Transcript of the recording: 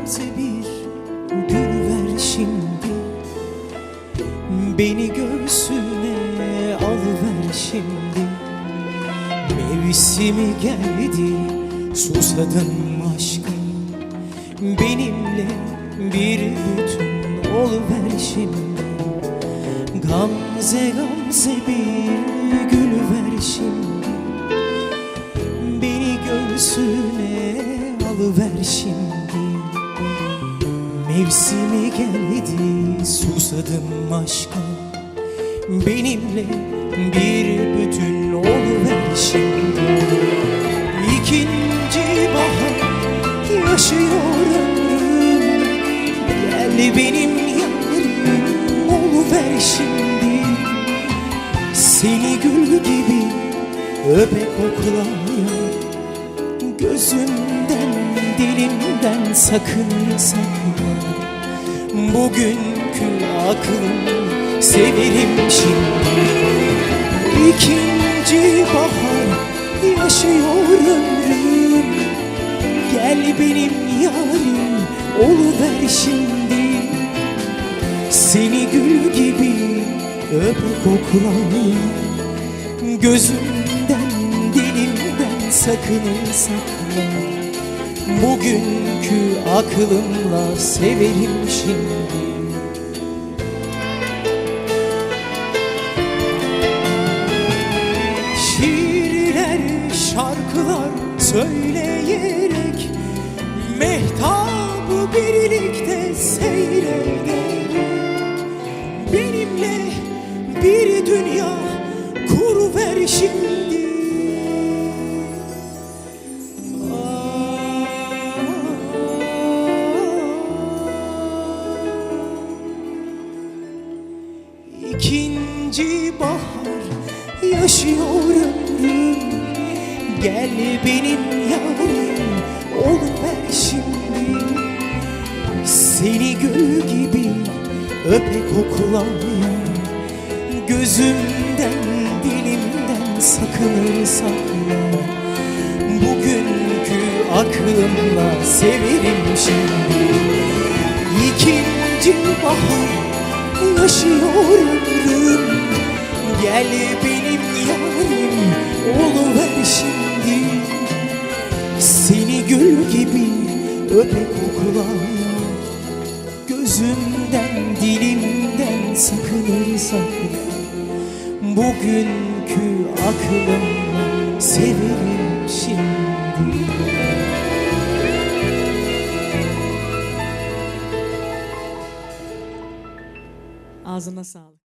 Gamze bir gül ver şimdi. Beni göğsüne alıver şimdi. Mevsimi geldi susadın aşkım. Benimle bir bütün oluver şimdi. Gamze Gamze bir gül ver şimdi. Beni göğsüne alıver şimdi. Mevsimi geldi susadım aşka. Benimle bir bütün oluver şimdi. İkinci bahar yaşıyor ömrüm. Gel benim yarim oluver şimdi. Seni gül gibi öpe koklaya Gözümden dilimden sakın sakla Bugünkü aklım severim şimdi. İkinci bahar yaşıyor ömrüm. Gel benim yarim oluver şimdi. Seni gül gibi öpe koklayayım Gözümden dilimden sakın sakla Bugünkü aklımla severim şimdi. Şiirler, şarkılar söyleyerek Mehtabı birlikte seyrederek Benimle bir dünya kuruver şimdi İkinci bahar yaşıyor ömrüm. Gel benim yarim oluver şimdi. Seni gül gibi öpe koklaya Gözümden dilimden sakınır sakla. Bugünkü aklımla severim şimdi. İkinci bahar yaşıyor Gel benim yarim oluver şimdi. Seni gül gibi öpe koklaya Gözümden dilimden sakınır sakla Bugünkü aklımla severim şimdi. Ağzına sağlık.